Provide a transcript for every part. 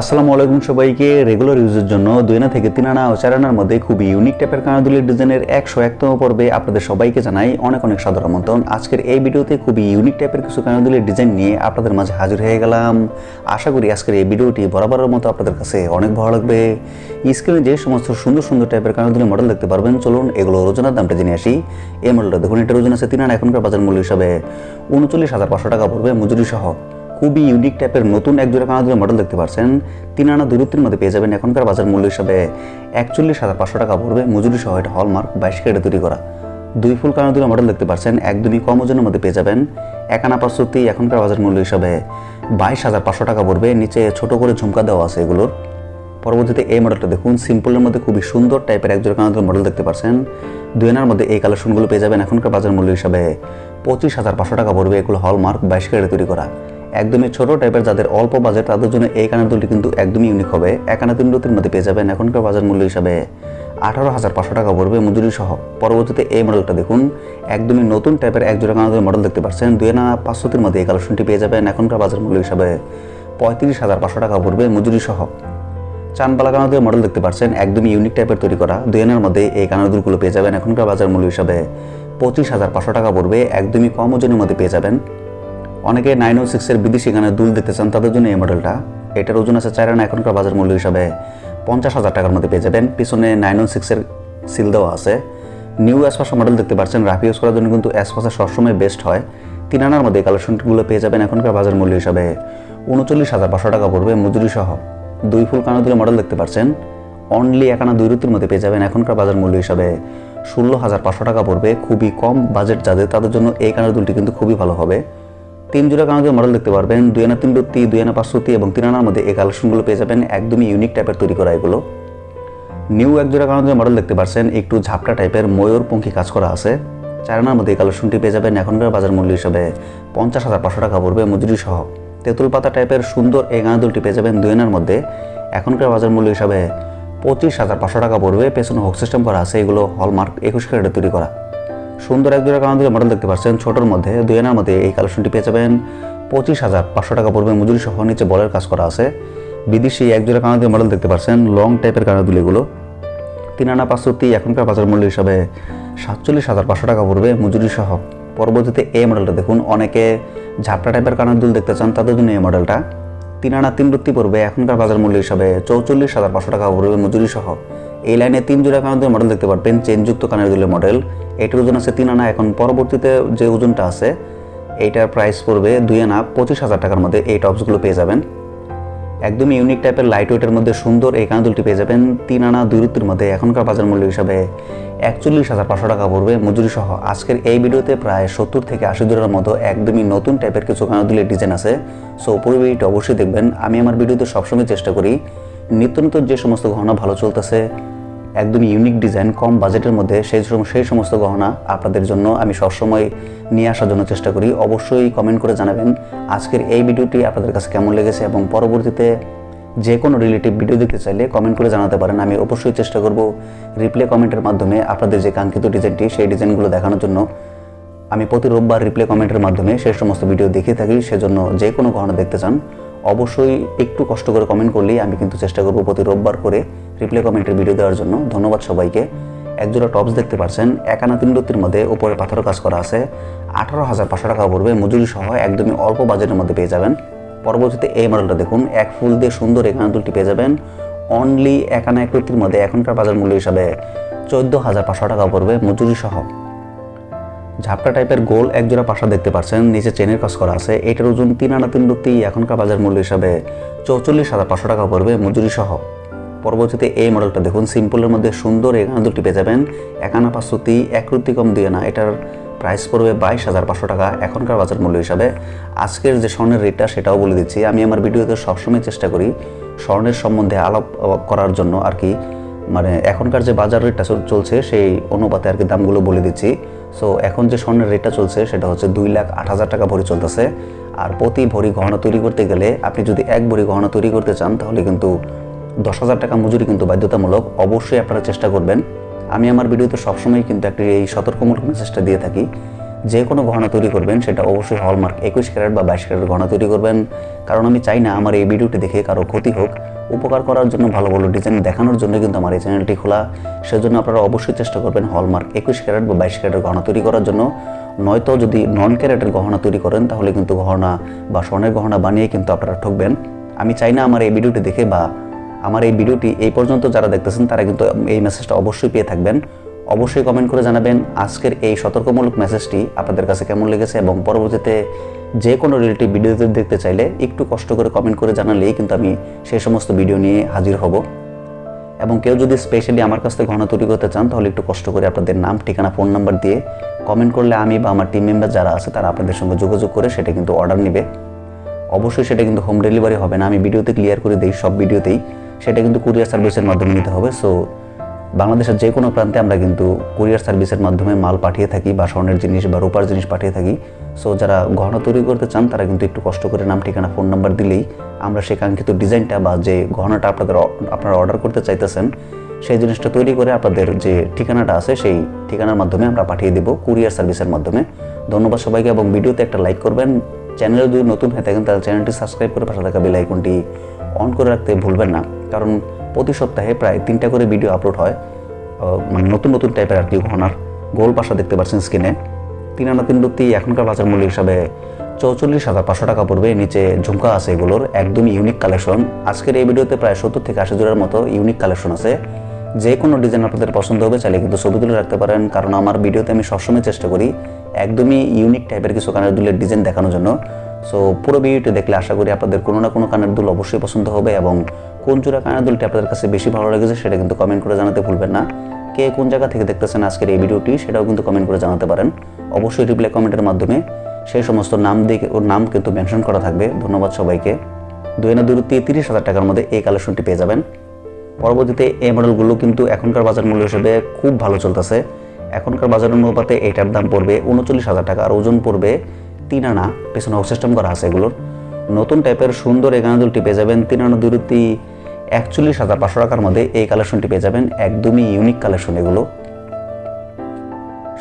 আসসালামু আলাইকুম সবাইকে রেগুলার ইউজের জন্য দুই আনা থেকে তিন আনা ও চার আনার মধ্যে খুবই ইউনিক টাইপের কানাদুলির ডিজাইনের একশো একতম পর্বে আপনাদের সবাইকে জানাই অনেক অনেক সাদর আমন্ত্রণ। আজকের এই ভিডিওতে খুবই ইউনিক টাইপের কিছু কানাদুলির ডিজাইন নিয়ে আপনাদের মাঝে হাজির হয়ে গেলাম। আশা করি আজকের এই ভিডিওটি বরাবরের মতো আপনাদের কাছে অনেক ভালো লাগবে। স্ক্রিনে যে সমস্ত সুন্দর সুন্দর টাইপের কানাদুলির মডেল দেখতে পারবেন, চলুন এগুলো ওজনের দামটা জেনে আসি। এই মডেলটা দেখুন, এটা ওজন আছে তিন আনা এখনকার বাজার মূল্য হিসাবে উনচল্লিশ হাজার পাঁচশো টাকা পড়বে মজুরি সহ। খুবই ইউনিক টাইপের নতুন এক জোড়া কানাদুলের মডেল দেখতে পাচ্ছেন তিন আনা দূরত্বের মধ্যে পেয়ে যাবেন এখনকার বাজার মূল্য হিসাবে একচল্লিশ হাজার পাঁচশো টাকা পড়বে। মজুরি সহ এটা হলমার্ক বাইশ কেটে তৈরি করা। দুই ফুল কানাদুলের মডেল দেখতে পাচ্ছেন একদমই কম ওজনের মধ্যে পেয়ে যাবেন। এক আনা পাঁচশোটি এখনকার বাজার মূল্য হিসাবে বাইশ হাজার পাঁচশো টাকা পড়বে। নিচে ছোট করে ঝুমকা দেওয়া আছে এগুলোর। পরবর্তীতে এই মডেলটা দেখুন সিম্পলের মধ্যে খুবই সুন্দর টাইপের একজোড়া কানাদুলের মডেল দেখতে পাচ্ছেন দুই আনার মধ্যে এই কালেকশনগুলো পেয়ে যাবেন এখনকার বাজার মূল্য হিসাবে পঁচিশ হাজার পাঁচশো টাকা পড়বে। এগুলো হলমার্ক বাইশ কেটে তৈরি করা। একদমই ছোট টাইপের যাদের অল্প বাজেট তাদের জন্য এই কানের দুলটি কিন্তু একদমই ইউনিক হবে। এক তিন রতির মধ্যে পেয়ে যাবেন এখনকার বাজার মূল্য হিসাবে আঠারো হাজার পাঁচশো টাকা পড়বে মজুরি সহ। পরবর্তীতে এই মডেলটা দেখুন, একদমই নতুন টাইপের এক জোড়া কানাদের মডেল দেখতে পাচ্ছেন। দুই আনা পাঁচশোটির মধ্যে এই কালেকশনটি পেয়ে যাবেন এখনকার বাজার মূল্য হিসাবে পঁয়ত্রিশ হাজার পাঁচশো টাকা পড়বে মজুরি সহ। চানবালা কানাদের মডেল দেখতে পাচ্ছেন, একদমই ইউনিক টাইপের তৈরি করা। দুই আনার মধ্যে এই কানাদুলগুলো পেয়ে যাবেন এখনকার বাজার মূল্য হিসাবে পঁচিশ হাজার পাঁচশো টাকা পড়বে। একদমই কম ওজনের মধ্যে পেয়ে যাবেন অনেকে নাইন ও সিক্সের বিদেশি গানের দুল দেখতে চান তাদের জন্য এই মডেলটা এটার ওজন আছে চার আনা, এখনকার বাজার মূল্য হিসাবে পঞ্চাশ হাজার টাকার মধ্যে পেয়ে যাবেন। পিছনে নাইন ও সিক্সের সিল দেওয়া আছে। নিউ অ্যাসপাসা মডেল দেখতে পাচ্ছেন রাফি ইউজ করার জন্য কিন্তু অ্যাসপাসা সবসময় বেস্ট হয়। তিন আনার মধ্যে কালেকশনগুলো পেয়ে যাবেন এখনকার বাজার মূল্য হিসাবে। উনচল্লিশ হাজার পাঁচশো টাকা পড়বে মজুরি সহ। দুই ফুল কানাদুলের মডেল দেখতে পাচ্ছেন। অনলি এক আনা দুই রুতির মধ্যে পেয়ে যাবেন এখনকার বাজার মূল্য হিসাবে। ষোলো হাজার পাঁচশো টাকা পড়বে। খুবই কম বাজেট যাদের, তাদের জন্য এই কানের দুলটি কিন্তু খুবই ভালো হবে। তিন জোড়া কানাদের মডেল দেখতে পারবেন। দুই আনা তিন রুতি দুই আনা পাঁচশোতি এবং তিন আনার মধ্যে এই কালেকশনগুলো পেয়ে যাবেন। একদমই ইউনিক টাইপের তৈরি করা এগুলো। নিউ এক জোড়া কানাদের মডেল দেখতে পাচ্ছেন একটু ঝাপটা টাইপের ময়ূর পঙ্খী কাজ করা আছে। চার আনার মধ্যে এই কালেকশনটি পেয়ে যাবেন। এখনকার বাজার মূল্য হিসাবে পঞ্চাশ হাজার পাঁচশো টাকা পড়বে মজুরি সহ। তেঁতুল পাতা টাইপের সুন্দর এই গানাদুলটি পেয়ে যাবেন দুই আনার মধ্যে। এখনকার বাজার মূল্য হিসাবে পঁচিশ হাজার পাঁচশো টাকা পড়বে। পেছনে হোক সিস্টেম করা আছে। এগুলো হলমার্ক একুশ ক্যারেটে তৈরি করা। সুন্দর এক জোড়া কানাদুলের মডেল দেখতে পাচ্ছেন, ছোটোর মধ্যে, দুই আনার মধ্যে এই কালেকশনটি পেয়ে যাবেন। পঁচিশ হাজার পাঁচশো টাকা পড়বে মজুরি সহ নিচে বলের কাজ করা আছে। বিদেশি এক জোড়া কানাদুলের মডেল দেখতে পাচ্ছেন লং টাইপের কানাদুল এগুলো। তিন আনা পাঁচশোটি এখনকার বাজার মূল্য হিসাবে সাতচল্লিশ হাজার পাঁচশো টাকা পড়বে মজুরি সহ। পরবর্তীতে এই মডেলটা দেখুন, অনেকে ঝাপটা টাইপের কানের দুল দেখতে চান, তাদের জন্য এই মডেলটা তিন আনা তিন রুত্তি পড়বে এখনকার বাজার মূল্য হিসাবে চৌচল্লিশ হাজার পাঁচশো টাকা পড়বে মজুরি সহ। এই লাইনে তিন জোড়া কানের মডেল দেখতে পারবেন, চেনযুক্ত কানের দুলের মডেল এটার ওজন আছে তিন আনা, এখন পরবর্তীতে যে ওজনটা আছে, এইটার প্রাইস পড়বে দুই আনা পঁচিশ হাজার টাকার মধ্যে এই টপসগুলো পেয়ে যাবেন। একদমই ইউনিক টাইপের লাইট ওয়েটের মধ্যে সুন্দর এই কানাদুলটি পেয়ে যাবেন, তিন আনা দুই রুত্তির মধ্যে। এখনকার বাজার মূল্য হিসাবে একচল্লিশ হাজার পাঁচশো টাকা পড়বে। মজুরি সহ আজকের এই ভিডিওতে প্রায় সত্তর থেকে আশি জোড়ার মতো একদমই নতুন টাইপের কিছু কানাদুলের ডিজাইন আছে। সো পুরো ভিডিওটি অবশ্যই দেখবেন। আমি আমার ভিডিওতে সবসময় চেষ্টা করি, নিত্য নতুন যে সমস্ত গহনা ভালো চলতেছে একদমই ইউনিক ডিজাইন কম বাজেটের মধ্যে সেই সেই সমস্ত গহনা আপনাদের জন্য আমি সবসময় নিয়ে আসার জন্য চেষ্টা করি। অবশ্যই কমেন্ট করে জানাবেন আজকের এই ভিডিওটি আপনাদের কাছে কেমন লেগেছে এবং পরবর্তীতে যে কোনো রিলেটিভ ভিডিও দেখতে চাইলে কমেন্ট করে জানাতে পারেন। আমি অবশ্যই চেষ্টা করব রিপ্লে কমেন্টের মাধ্যমে আপনাদের যে কাঙ্ক্ষিত ডিজাইনটি সেই ডিজাইনগুলো দেখানোর জন্য। আমি প্রতি রোববার রিপ্লে কমেন্টের মাধ্যমে সেই সমস্ত ভিডিও দেখিয়ে থাকি, সেজন্য যে কোনো গহনা দেখতে চান অবশ্যই একটু কষ্ট করে কমেন্ট করলেই আমি কিন্তু চেষ্টা করব প্রতি রোববার করে রিপ্লে কমেন্টের ভিডিও দেওয়ার জন্য। ধন্যবাদ সবাইকে। একজোড়া টপস দেখতে পাচ্ছেন। একানা তিন রত্তির মধ্যে উপরে পাথর কাজ করা আছে। আঠারো হাজার পাঁচশো টাকা পড়বে। মজুরি সহ একদমই অল্প বাজেটের মধ্যে পেয়ে যাবেন। পরবর্তীতে এই মডেলটা দেখুন। এক ফুল দিয়ে সুন্দর এখানে দুলটি পেয়ে যাবেন। অনলি একানা এক রত্তির মধ্যে এখনকার বাজার মূল্য হিসাবে চোদ্দ হাজার পাঁচশো টাকা পড়বে মজুরি সহ। ঝাপটা টাইপের গোল একজোড়া পাশা দেখতে পাচ্ছেন নিচে চেনের কাজ করা আছে। এটার ওজন তিন আনা তিন রুতি এখনকার বাজার মূল্য হিসাবে চৌচল্লিশ হাজার পাঁচশো টাকা পড়বে মজুরি সহ। পরবর্তীতে এই মডেলটা দেখুন সিম্পলের মধ্যে সুন্দর এখানে দুটি পেয়ে যাবেন। এক আনা পাঁচশোতি এক রুতি কম দিয়ে না এটার প্রাইস পড়বে বাইশ হাজার পাঁচশো টাকা এখনকার বাজার মূল্য হিসাবে। আজকের যে স্বর্ণের রেটটা সেটাও বলে দিচ্ছি। আমি আমার ভিডিওতে সবসময় চেষ্টা করি স্বর্ণের সম্বন্ধে আলাপ করার জন্য আর কি। মানে এখনকার যে বাজার রেটটা চলছে, সেই অনুপাতে আর কি দামগুলো বলে দিচ্ছি। সো এখন যে স্বর্ণের রেটটা চলছে, সেটা হচ্ছে দুই লাখ আট হাজার টাকা ভরি চলতেছে। আর প্রতি ভরি গহনা তৈরি করতে গেলে আপনি যদি এক ভরি গহনা তৈরি করতে চান, তাহলে কিন্তু দশ হাজার টাকা মজুরি কিন্তু বাধ্যতামূলক অবশ্যই আপনারা চেষ্টা করবেন। আমি আমার ভিডিওতে সবসময় কিন্তু একটি এই সতর্কমূলক মেসেজটা দিয়ে থাকি। যে কোনো গহনা তৈরি করবেন, সেটা অবশ্যই হলমার্ক একুশ ক্যারেট বা বাইশ ক্যারেট গহনা তৈরি করবেন। কারণ আমি চাই না আমার এই ভিডিওটি দেখে কারও ক্ষতি হোক। উপকার করার জন্য, ভালো ভালো ডিজাইন দেখানোর জন্য কিন্তু আমার এই চ্যানেলটি খোলা। সেজন্য আপনারা অবশ্যই চেষ্টা করবেন হলমার্ক একুশ ক্যারেট বা বাইশ ক্যারেটের গহনা তৈরি করার জন্য। নয়তো যদি নন ক্যারেটের গহনা তৈরি করেন, তাহলে কিন্তু গহনা বা স্বর্ণের গহনা বানিয়ে কিন্তু আপনারা ঠকবেন। আমি চাই না আমার এই ভিডিওটি দেখে বা আমার এই ভিডিওটি এই পর্যন্ত যারা দেখতেছেন, তারা কিন্তু এই মেসেজটা অবশ্যই পেয়ে থাকবেন। অবশ্যই কমেন্ট করে জানাবেন আজকের এই সতর্কমূলক মেসেজটি আপনাদের কাছে কেমন লেগেছে এবং পরবর্তীতে যে কোনো রিলেটিভ ভিডিওতে দেখতে চাইলে একটু কষ্ট করে কমেন্ট করে জানালেই কিন্তু আমি সেই সমস্ত ভিডিও নিয়ে হাজির হব। এবং কেউ যদি স্পেশালি আমার কাছ থেকে ঘন তৈরি করতে চান, তাহলে একটু কষ্ট করে আপনাদের নাম, ঠিকানা ফোন নাম্বার দিয়ে কমেন্ট করলে আমি বা আমার টিম মেম্বার যারা আছে, তারা আপনাদের সঙ্গে যোগাযোগ করে সেটা কিন্তু অর্ডার নেবে। অবশ্যই সেটা কিন্তু হোম ডেলিভারি হবে না। আমি ভিডিওতে ক্লিয়ার করে দিই সব ভিডিওতেই সেটা কিন্তু কুরিয়ার সার্ভিসের মাধ্যমে নিতে হবে। সো বাংলাদেশের যে কোনো প্রান্তে আমরা কিন্তু কুরিয়ার সার্ভিসের মাধ্যমে মাল পাঠিয়ে থাকি বা স্বর্ণের জিনিস বা রূপার জিনিস পাঠিয়ে থাকি। সো যারা গহনা তৈরি করতে চান, তারা কিন্তু একটু কষ্ট করে নাম, ঠিকানা, ফোন নাম্বার দিলেই আমরা সেই কাঙ্ক্ষিত ডিজাইনটা বা যে গহনাটা আপনাদের আপনারা অর্ডার করতে চাইতেছেন, সেই জিনিসটা তৈরি করে আপনাদের যে ঠিকানাটা আছে, সেই ঠিকানার মাধ্যমে আমরা পাঠিয়ে দেব কুরিয়ার সার্ভিসের মাধ্যমে। ধন্যবাদ সবাইকে এবং ভিডিওতে একটা লাইক করবেন। চ্যানেলে যদি নতুন হয়ে থাকেন, তাহলে চ্যানেলটি সাবস্ক্রাইব করে পাশে থাকা বেল আইকনটি অন করে রাখতে ভুলবেন না। কারণ প্রতি সপ্তাহে প্রায় তিনটা করে ভিডিও আপলোড হয়। মানে নতুন নতুন টাইপের আর কি ঘনার। গোল পাশা দেখতে পাচ্ছেন স্ক্রিনে তিন আনা তিন রুতি এখনকার বাজার মূল্য হিসাবে চৌচল্লিশ হাজার পাঁচশো টাকা পড়বে। নিচে ঝুমকা আছে এগুলোর একদমই ইউনিক কালেকশন আজকের এই ভিডিওতে প্রায় সত্তর থেকে আশি জোড়ার মতো ইউনিক কালেকশন আছে। যে কোনো ডিজাইন আপনাদের পছন্দ হবে, চাইলে কিন্তু ছবি তুলে রাখতে পারেন। কারণ আমার ভিডিওতে আমি সবসময় চেষ্টা করি একদমই ইউনিক টাইপের কিছু কানের দুলের ডিজাইন দেখানোর জন্য। সো পুরো ভিডিওটি দেখলে আশা করি আপনাদের কোনো না কোনো কানের দুল অবশ্যই পছন্দ হবে এবং কোন চূড়া কানের দুলটি আপনাদের কাছে বেশি ভালো লেগেছে সেটা কিন্তু কমেন্ট করে জানাতে ভুলবেন না। কে কোন জায়গা থেকে দেখতেছেন আজকের এই ভিডিওটি সেটাও কিন্তু কমেন্ট করে জানাতে পারেন। অবশ্যই রিপ্লাই কমেন্টের মাধ্যমে সেই সমস্ত নাম দিয়ে ওর নাম কিন্তু মেনশন করা থাকবে। ধন্যবাদ সবাইকে। দুই না দূরত্বে তিরিশ হাজার টাকার মধ্যে এই কালেকশনটি পেয়ে যাবেন। পরবর্তীতে এই মডেলগুলো কিন্তু এখনকার বাজার মূল্য হিসেবে খুব ভালো চলতেছে। এখনকার বাজার অনুপাতে এইটার দাম পড়বে উনচল্লিশ হাজার টাকা আর ওজন পড়বে তিন আনা। পেছনে সিস্টেম করা আছে এগুলোর। নতুন টাইপের সুন্দর এই গানাদুলটি পেয়ে যাবেন। তিন আনা দূরত্বে একচল্লিশ হাজার পাঁচশো টাকার মধ্যে এই কালেকশনটি পেয়ে যাবেন। একদমই ইউনিক কালেকশন এগুলো।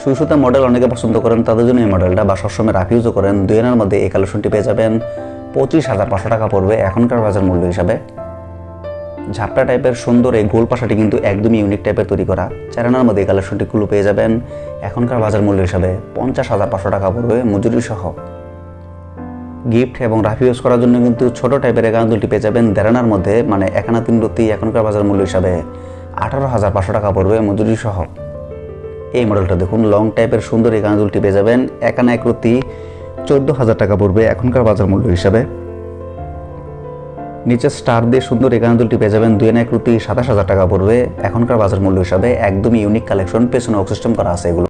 সুসুতা মডেল অনেকে পছন্দ করেন, তাদের জন্য এই মডেলটা বা সবসময় রাফ ইউজও করেন। দুই আনার মধ্যে এই কালেকশনটি পেয়ে যাবেন। পঁচিশ হাজার পাঁচশো টাকা পড়বে এখনকার বাজার মূল্য হিসাবে। ঝাপটা টাইপের সুন্দর এই গোল পাশাটি কিন্তু একদমই ইউনিক টাইপের তৈরি করা। চারানার মধ্যে এই কালেকশনটিগুলো পেয়ে যাবেন। এখনকার বাজার মূল্য হিসাবে পঞ্চাশ হাজার পাঁচশো টাকা পড়বে মজুরি সহ। গিফট এবং রাফি ইউজ করার জন্য কিন্তু ছোট টাইপের একানা দুলটি পেয়ে যাবেন। দেড়ানার মধ্যে মানে একানা তিন রত্তি এখনকার বাজার মূল্য হিসাবে আঠারো হাজার পাঁচশো টাকা পড়বে মজুরি সহ। এই মডেলটা দেখুন লং টাইপের সুন্দর একানা দুলটি পেয়ে যাবেন। একানা এক রত্তি চোদ্দ হাজার টাকা পড়বে এখনকার বাজার মূল্য হিসাবে। নিচে স্টার দিয়ে সুন্দর একানা দুলটি পেয়ে যাবেন। দুই এক রুটি সাতাশ হাজার টাকা পড়বে এখনকার বাজার মূল্য হিসাবে। একদমই ইউনিক কালেকশন পেছনে অক্সিস্টেম করা আছে এগুলো।